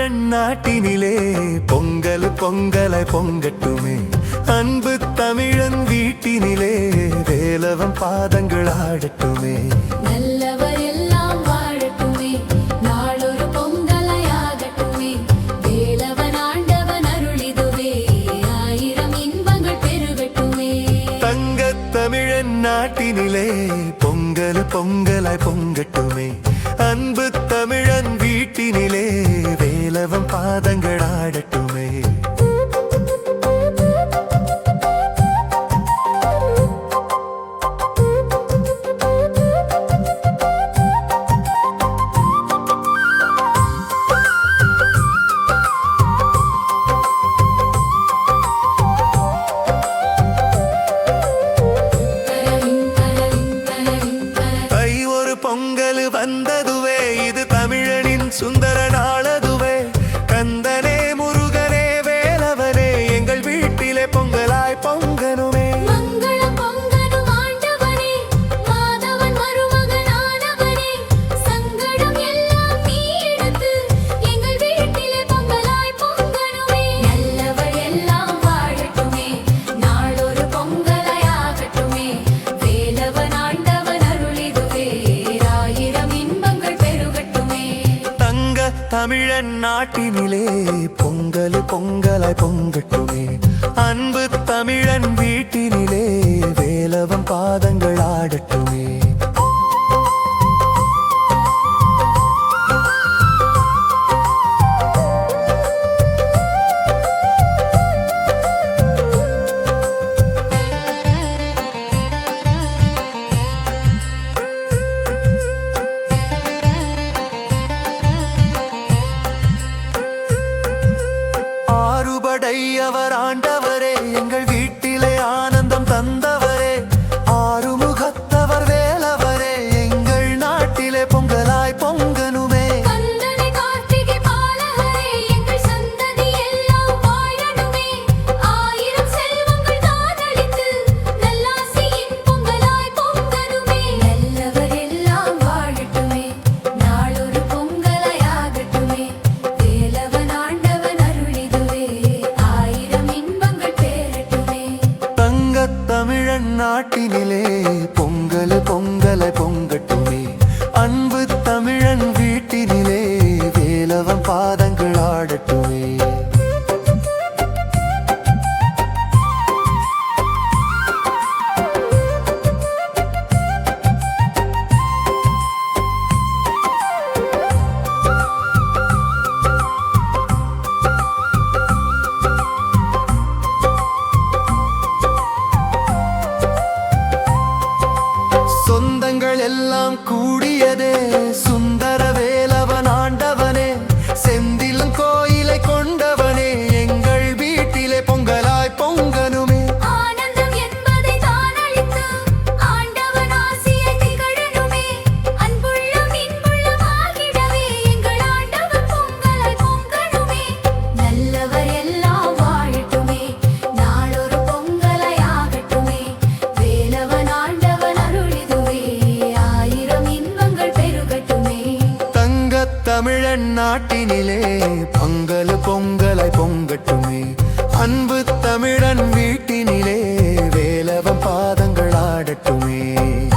தமிழநாட்டினிலே பொங்கல் பொங்கலை பொங்கட்டுமே. அன்பு தமிழன் வீட்டினிலே வேலவன் பாதங்கள் ஆடட்டுமே. நல்லவர் எல்லாம் வாழட்டுமே. நாளொரு பொங்கலை ஆகட்டுமே. வேலவன் நாட்டினிலே பொங்கல் பொங்கலாய் பொங்கட்டுமே. அன்பு தமிழன் வீட்டினிலே வேலவம் பாதங்கள் ஆடட்டுமே. நாட்டினிலே பொங்கல் பொங்கலாய் பொங்கட்டுமே. அன்பு தமிழன் வீட்டினிலே வேலவன் பாதங்கள் ஆடட்டுமே. நாட்டினிலே பங்கல் பொங்கலாய் பொங்கட்டுமே. அன்பு தமிழன் வீட்டினிலே வேலவன் பாதங்கள் ஆடட்டுமே.